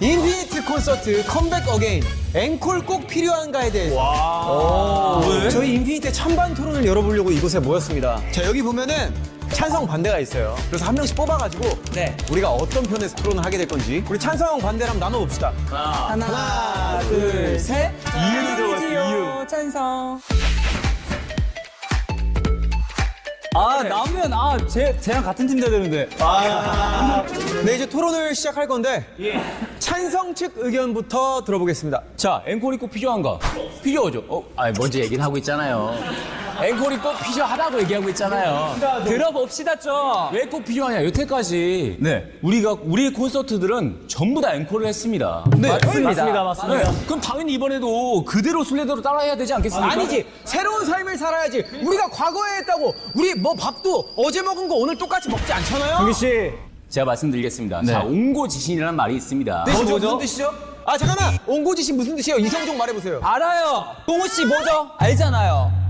인피니트 콘서트 컴백 어게인. 앵콜 꼭 필요한가에 대해서. 저희 인피니트 찬반 토론을 열어보려고 이곳에 모였습니다. 자 여기 보면은 찬성 반대가 있어요. 그래서 한 명씩 뽑아가지고 네. 우리가 어떤 편에서 토론을 하게 될 건지 우리 찬성 반대를 한번 나눠봅시다. 하나, 둘, 셋. 이윤이 들어갔어, 찬성. 아, 나면, 아, 쟤, 쟤랑 같은 팀 돼야 되는데. 네 이제 토론을 시작할 건데 찬성 측 의견부터 들어보겠습니다 자, 앵콜이 꼭 필요한가? 필요하죠. 어, 아, 먼저 얘기는 하고 있잖아요. 앵콜이 꼭 필요하다고 얘기하고 있잖아요. 들어봅시다, 좀. 왜 꼭 필요하냐? 여태까지 네. 우리가 우리의 콘서트들은 전부 다 앵콜을 했습니다. 네, 맞습니다. 맞습니다. 네, 그럼 당연히 이번에도 그대로 순례대로 따라해야 되지 않겠습니까? 아니지 새로운 삶을 살아야지 우리가 과거에 했다고 우리 뭐 밥도 어제 먹은 거 오늘 똑같이 먹지 않잖아요 씨. 제가 말씀드리겠습니다. 네. 자, 옹고지신이라는 말이 있습니다. 뜻이 뭐죠? 무슨 뜻이죠? 아 잠깐만 옹고지시 무슨 뜻이에요 이성종 말해보세요 알아요. 동우 씨 뭐죠? 알잖아요.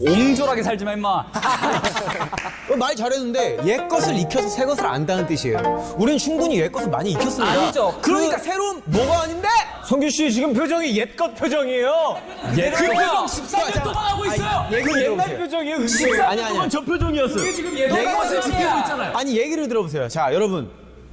옹졸하게 살지 마, 임마. 어, 말 잘했는데 옛 것을 익혀서 새 것을 안다는 뜻이에요 우린 충분히 옛 것을 많이 익혔습니다 아니죠. 그러니까 그- 새로운 뭐가 아닌데 성규 씨 지금 표정이 옛것 표정이에요. 그 표정 자, 14년 동안 하고 있어요. 얘기를 옛날 들어보세요 표정이에요. 아니 아니 저 표정이었어요. 지금 옛날 것을 지키고 있잖아요. 아니 얘기를 들어보세요 자 여러분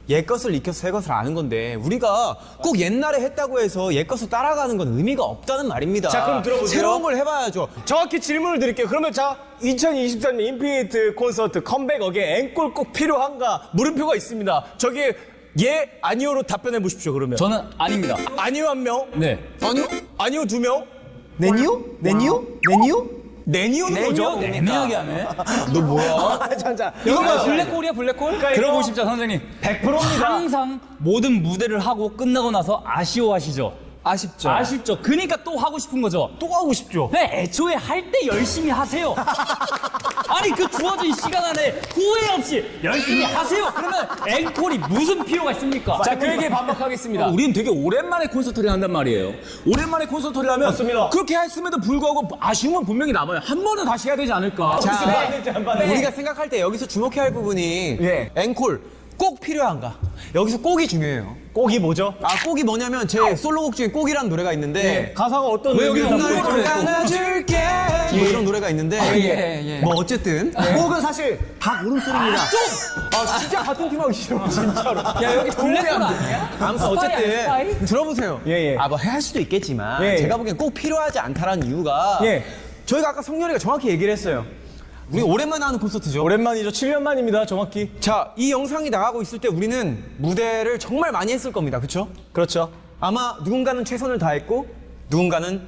옛 것을 익혀서 새 것을 아는 건데 우리가 꼭 옛날에 했다고 해서 옛 것을 따라가는 건 의미가 없다는 말입니다 자, 그럼 들어보세요. 새로운 걸 해봐야죠 정확히 질문을 드릴게요. 그러면 자, 2023년 인피니트 콘서트 컴백 어게 앵콜 꼭 필요한가? 물음표가 있습니다. 저기 예, 아니오로 답변해 보십시오. 그러면. 저는 아닙니다. 아니오 한 명, 네. 아니요 아니오 두 명, 내니요? 내니요? 내니요? 내니오는 뭐죠? 애매하게 하네. 너 뭐야? 아, 자, 자. 이거 뭐 이거 블랙홀이야, 블랙홀? 이거 들어보십시오, 선생님. 100%입니다. 항상 모든 무대를 하고 끝나고 나서 아쉬워하시죠? 아쉽죠 아쉽죠. 그러니까 또 하고 싶은 거죠. 또 하고 싶죠. 네, 애초에 할 때 열심히 하세요. 아니 그 주어진 시간 안에 후회 없이 열심히 하세요. 그러면 앵콜이 무슨 필요가 있습니까? 자, 그 얘기에 반박하겠습니다. 우린 되게 오랜만에 콘서트를 한단 말이에요. 오랜만에 콘서트를 하면 맞습니다. 그렇게 했음에도 불구하고 아쉬움은 분명히 남아요. 한 번은 다시 해야 되지 않을까? 자, 한 번에. 우리가 생각할 때 여기서 주목해야 할 부분이 예. 앵콜 꼭 필요한가? 여기서 꼭이 중요해요. 꼭이 뭐죠? 아 꼭이 뭐냐면 제 솔로곡 중에 꼭이라는 노래가 있는데 가사가 어떤 왜 여기 담고 있죠? 안아줄게 뭐 이런 노래가 있는데 예, 예. 뭐 어쨌든 꼭은 사실 다 울음소리입니다. 아, 진짜 같은 팀하기 싫어, 진짜로. 야 여기 블랙홀 아니야? 아무튼 스파이 어쨌든 스파이? 들어보세요. 예, 예. 아뭐 할 수도 있겠지만 예, 예. 제가 보기엔 꼭 필요하지 않다라는 이유가 예. 저희가 아까 성렬이가 정확히 얘기를 했어요. 우리 오랜만에 하는 콘서트죠. 오랜만이죠. 7년 만입니다, 정확히. 자, 이 영상이 나가고 있을 때 우리는 무대를 정말 많이 했을 겁니다. 그렇죠? 그렇죠. 아마 누군가는 최선을 다했고 누군가는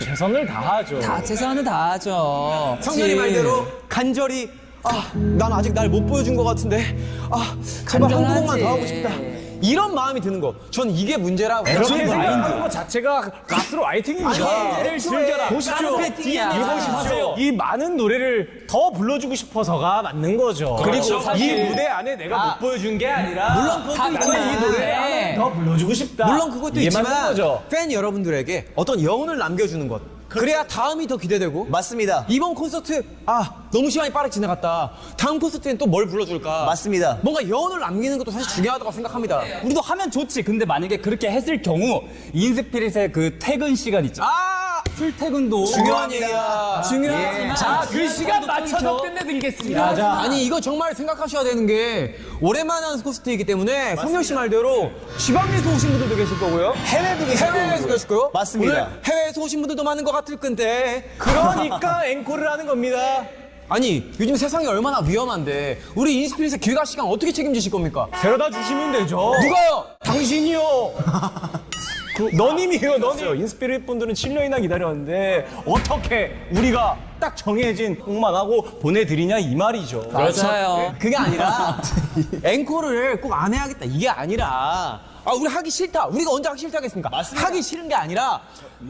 최선을 다하죠. 다 최선을 다하죠. 성렬이 말대로 간절히 아, 난 아직 날 못 보여준 것 같은데 아, 제발 한 간절하지. 곡만 더 하고 싶다. 이런 마음이 드는 거. 전 이게 문제라고. 그렇게 저는 생각하는 것 자체가 가스로 아이팅입니다. 아니, 즐겨라. 보십시오. 가스페팅이야. 이보십시오. 이 많은 노래를 더 불러주고 싶어서가 맞는 거죠. 그리고 그리고 이 사실- 무대 안에 내가 못 보여준 게 아니라 물론 그것도 나는 있지만 이 노래를 더 불러주고 싶다. 물론 그것도 이게 맞는 있지만 거죠. 팬 여러분들에게 어떤 여운을 남겨주는 것. 그래야 다음이 더 기대되고 맞습니다. 이번 콘서트 아 너무 시간이 빠르게 지나갔다. 다음 콘서트엔 또 뭘 불러줄까? 맞습니다. 뭔가 여운을 남기는 것도 사실 중요하다고 생각합니다. 우리도 하면 좋지. 근데 만약에 그렇게 했을 경우 인스피릿의 그 퇴근 시간 있죠. 아 출퇴근도 중요한 얘기야. 중요하지만 자, 그 시간 맞춰서 끝내드리겠습니다. 아니 이거 정말 생각하셔야 되는 게 오랜만에 하는 콘서트이기 때문에 성렬 씨 말대로 지방에서 오신 분들도 계실 거고요. 해외도 계실 해외에서 계실 거요. 맞습니다. 오늘 해외에서 오신 분들도 많은 것 같을 건데 그러니까 앵콜을 하는 겁니다. 아니 요즘 세상이 얼마나 위험한데 우리 인스피릿의 귀가 시간 어떻게 책임지실 겁니까? 데려다 주시면 되죠. 누가요? 당신이요. 그, 너님이요, 너님. 인스피릿 분들은 7년이나 기다렸는데 어떻게 우리가 딱 정해진 곡만 하고 보내드리냐 이 말이죠. 맞아요. 그게 아니라 앵콜을 꼭 안 해야겠다 이게 아니라 아 우리 하기 싫다 우리가 언제 하기 싫다 하겠습니까 하기 싫은 게 아니라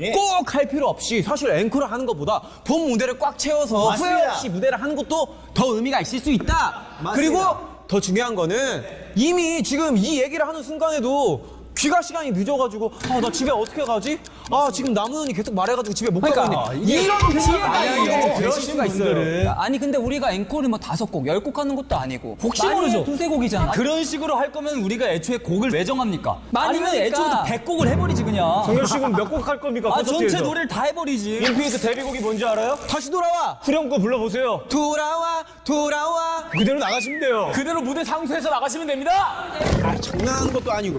예. 꼭 할 필요 없이 사실 앵콜을 하는 것보다 본 무대를 꽉 채워서 후회 맞습니다. 없이 무대를 하는 것도 더 의미가 있을 수 있다 그리고 더 중요한 거는 이미 지금 이 얘기를 하는 순간에도 귀가 시간이 늦어가지고 아 나 집에 어떻게 가지? 아 지금 남은이 계속 말해가지고 집에 못 가고 그러니까 있네. 이런 피해가 있는 그러신 분들은 아니 근데 우리가 앵콜을 뭐 다섯 곡, 열 곡 하는 것도 아니고 혹시 모르죠. 두세 곡이잖아. 그런 식으로 할 거면 우리가 애초에 곡을 왜 정합니까? 아니면 애초부터 100곡을 해버리지 그냥. 정현 씨 그럼 몇곡 할 겁니까? 아 콘서트에서? 전체 노래를 다 해버리지. 인피니트 데뷔곡이 뭔지 알아요? 다시 돌아와 후렴구 불러보세요. 돌아와 돌아와 그대로 나가시면 돼요. 그대로 무대 상수해서 나가시면 됩니다. 아, 장난하는 것도 아니고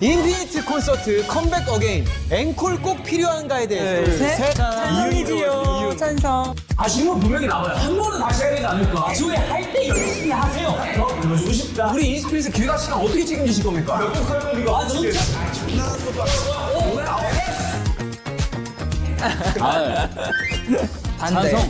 인피니트 콘서트 컴백 어게인 앵콜 꼭 필요한가에 대해서 셋. 찬성이지요. 찬성. 아쉬움은 분명히 남아요. 한 번은 다시 해야 되지 않을까? 애초에 할 때 열심히 하세요. 우리 인스피릿의 귀가 시간 어떻게 책임지실 겁니까? 아 진짜. 반대.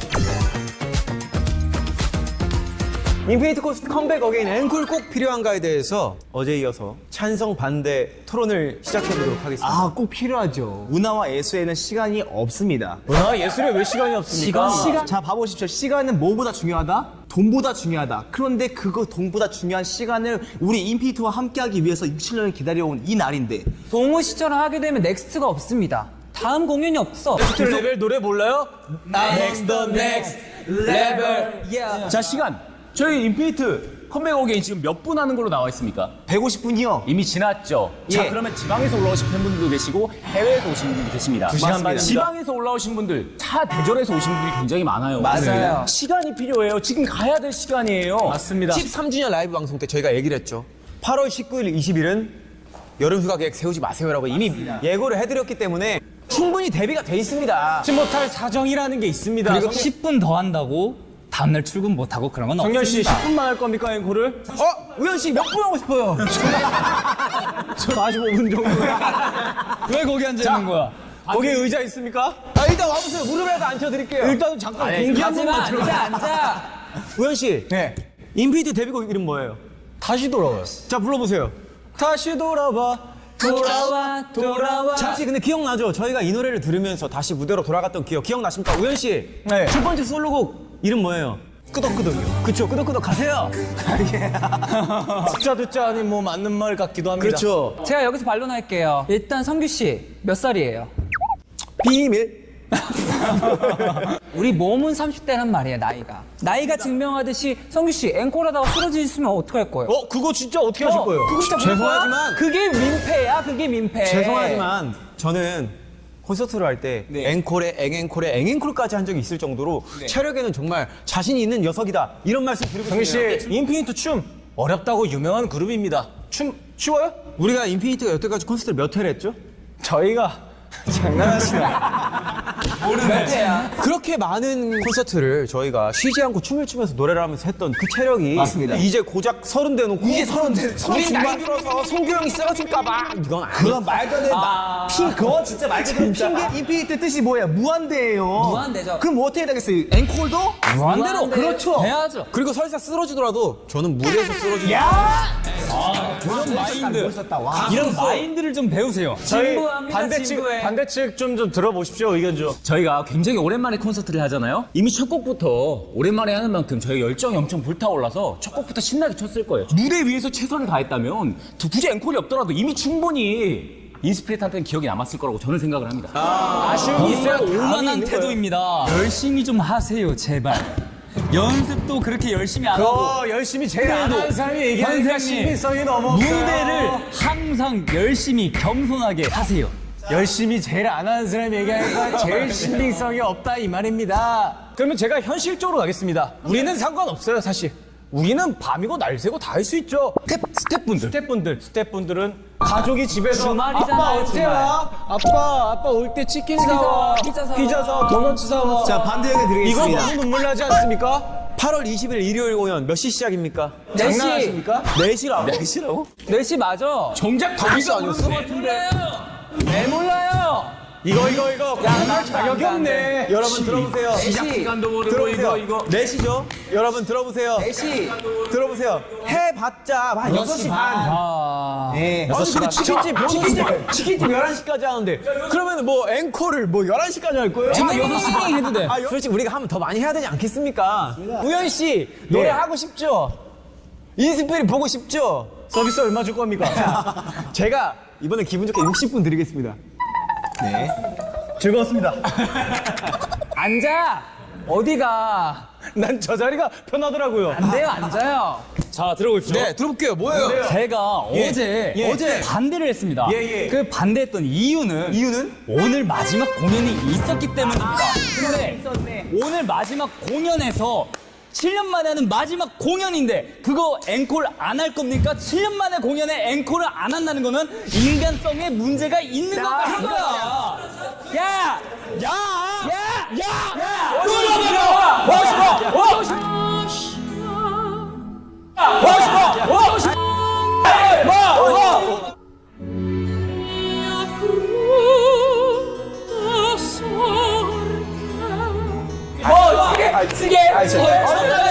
인피니트 콘서트 컴백 어게인 앵콜 꼭 필요한가에 대해서 어제 이어서 찬성 반대 토론을 시작해 보도록 하겠습니다. 아, 꼭 필요하죠. 문화와 예술에는 시간이 없습니다. 아 예술에 왜 시간이 없습니까? 시간? 자, 봐보십시오. 시간은 뭐보다 중요하다? 돈보다 중요하다. 그런데 그거 돈보다 중요한 시간을 우리 인피니트와 함께하기 위해서 67년을 기다려온 이 날인데 동호 시절을 하게 되면 넥스트가 없습니다. 다음 공연이 없어. 넥스트 레벨 노래 몰라요? Next the next level. Yeah. 자 시간. 저희 인피니트 컴백 어게인 지금 몇 분 하는 걸로 나와 있습니까? 150분이요. 이미 지났죠. 자 예. 그러면 지방에서 올라오신 팬분들도 계시고 해외에서 오신 분들도 계십니다. 시간 맞습니다. 반입니다. 지방에서 올라오신 분들, 타 대절에서 오신 분들이 굉장히 많아요. 맞아요. 시간이 필요해요. 지금 가야 될 시간이에요. 맞습니다. 13주년 라이브 방송 때 저희가 얘기를 했죠. 8월 19일, 20일은 여름 휴가 계획 세우지 마세요라고 이미 예고를 해드렸기 때문에 충분히 대비가 돼 있습니다. 잊지 못할 사정이라는 게 있습니다. 그리고 성- 10분 더 한다고 다음날 출근 못 하고 그런 건 정현 씨 없습니다. 10분만 할 겁니까 앵콜을? 어? 우현 씨 몇 분 하고 싶어요? 저 45분 정도. 왜 거기 앉아 있는 거야? 거기 의자 있습니까? 아, 일단 와보세요. 무릎에다 앉혀드릴게요. 일단은 잠깐 공기 한 번만 들어. 앉아 앉아. 우현 씨. 네. 인피니트 데뷔곡 이름 뭐예요? 다시 돌아와요. 자, 불러보세요. 다시 돌아봐. 돌아와 돌아와. 잠시 근데 기억나죠? 저희가 이 노래를 들으면서 다시 무대로 돌아갔던 기억 기억나십니까? 우현 씨. 네. 첫 번째 솔로곡 이름 뭐예요? 끄덕끄덕이요. 그쵸, 끄덕끄덕 가세요. 듣자 듣자 아니 뭐 맞는 말 같기도 합니다. 그렇죠. 제가 여기서 반론할게요. 일단 성규 씨 몇 살이에요? 비밀. 우리 몸은 30대란 말이에요 나이가. 나이가 증명하듯이 성규 씨 앵콜하다가 쓰러지시면 어떡할 거예요? 어 그거 진짜 어떻게 하실 거예요? 그거 진짜? 죄송하지만- 그게 민폐야 그게 민폐. 죄송하지만 저는 콘서트를 할 때 네. 앵콜에 앵앵콜에 앵앵콜까지 한 적이 있을 정도로 체력에는 정말 자신이 있는 녀석이다 이런 말씀 드리고 정희 싶네요. 씨 인피니트 춤 어렵다고 유명한 그룹입니다. 춤 쉬워요? 우리가 인피니트가 여태까지 콘서트를 몇 회를 했죠? 저희가 장난하시나? 민폐야. 그렇게 많은 콘서트를 저희가 쉬지 않고 춤을 추면서 노래를 하면서 했던 그 체력이 맞습니다. 이제 고작 서른 대 놓고 이제 서른 대 우리 나이 들어서 성규 형이 쓰러질까봐 이건 아니야. 그건 말도 안 되는 마- 핑 그거 진짜 말도 안 되는 핑계 인피니트 뜻이 뭐예요? 무한대예요. 무한대죠. 그럼 뭐 어떻게 되겠어요? 앵콜도 무한대로 그렇죠. 해야죠. 그리고 설사 쓰러지더라도 저는 무대에서 쓰러지 지 그런 마인드. 멋있었다. 와. 이런 마인드를 좀 배우세요. 저희 진부합니다, 반대측 진부해. 반대측 좀 좀 들어보십시오 의견 좀. 저희가 굉장히 오랜만에 콘서트를 하잖아요. 이미 첫 곡부터 오랜만에 하는 만큼 저희 열정이 엄청 불타올라서 첫 곡부터 신나게 쳤을 거예요. 무대 위에서 최선을 다했다면 두- 굳이 앵콜이 없더라도 이미 충분히 인스피릿한테는 기억이 남았을 거라고 저는 생각을 합니다. 아쉬움이 있어요. 정말 감이 오만한 거예요. 태도입니다. 열심히 좀 하세요, 제발. 연습도 그렇게 열심히 안 하고. 어 열심히 제일 안 하는 사람이 얘기하니까 선생님, 신빙성이 너무 없어요. 무대를 항상 열심히 겸손하게 하세요. 열심히 제일 안 하는 사람이 얘기하니까 제일 신빙성이 없다 이 말입니다. 그러면 제가 현실적으로 가겠습니다. 우리는 상관없어요 사실. 우리는 밤이고 날새고 다 할 수 있죠. 스텝, 스텝분들. 스태프분들, 스태프분들은 가족이 집에서 주말이잖아요, 아빠 언제 주말. 와? 아빠, 아빠 올 때 치킨 사와, 피자 사와. 피자 사와, 도넛 사와. 자 반대 얘기 이거 드리겠습니다. 너무 눈물 나지 않습니까? 8월 20일 일요일 공연 몇 시 시작입니까? 장난하십니까? 4시라고? 4시라고? 4시 맞아. 정작 더 아니었어? 왜 몰라요? 이거 이거 이거 야, 자격이 없네. 여러분 들어보세요. 시작 시간도 모르고 들어보세요. 이거 이거 4시죠? 여러분 들어보세요. 4시. 들어보세요. 해봤자 한 6시 반. 아. 네. 아니 근데 치킨집, 치킨집, 치킨집 11시까지 하는데 그러면 뭐 앵콜을 뭐 11시까지 할 거예요? 지금 6시 해도 돼. 아, 솔직히 우리가 하면 더 많이 해야 되지 않겠습니까? 우현 씨 노래 하고 싶죠? 인스피리 보고 싶죠? 서비스 얼마 줄 겁니까? 제가 이번에 기분 좋게 60분 드리겠습니다. 즐거웠습니다. 앉아. 어디가? 난 저 자리가 편하더라고요. 안 돼요, 앉아요. 자 들어보십시오. 네, 들어볼게요. 뭐예요? 제가 어제 예. 어제 반대를 했습니다. 예, 예. 그 반대했던 이유는 이유는? 오늘 마지막 공연이 있었기 때문입니다. 근데 오늘 마지막 공연에서 7년 만에 하는 마지막 공연인데 그거 앵콜 안 할 겁니까? 7년 만에 공연에 앵콜을 안 한다는 거는 인간성에 문제가 있는 것 같은 거야. 爱情。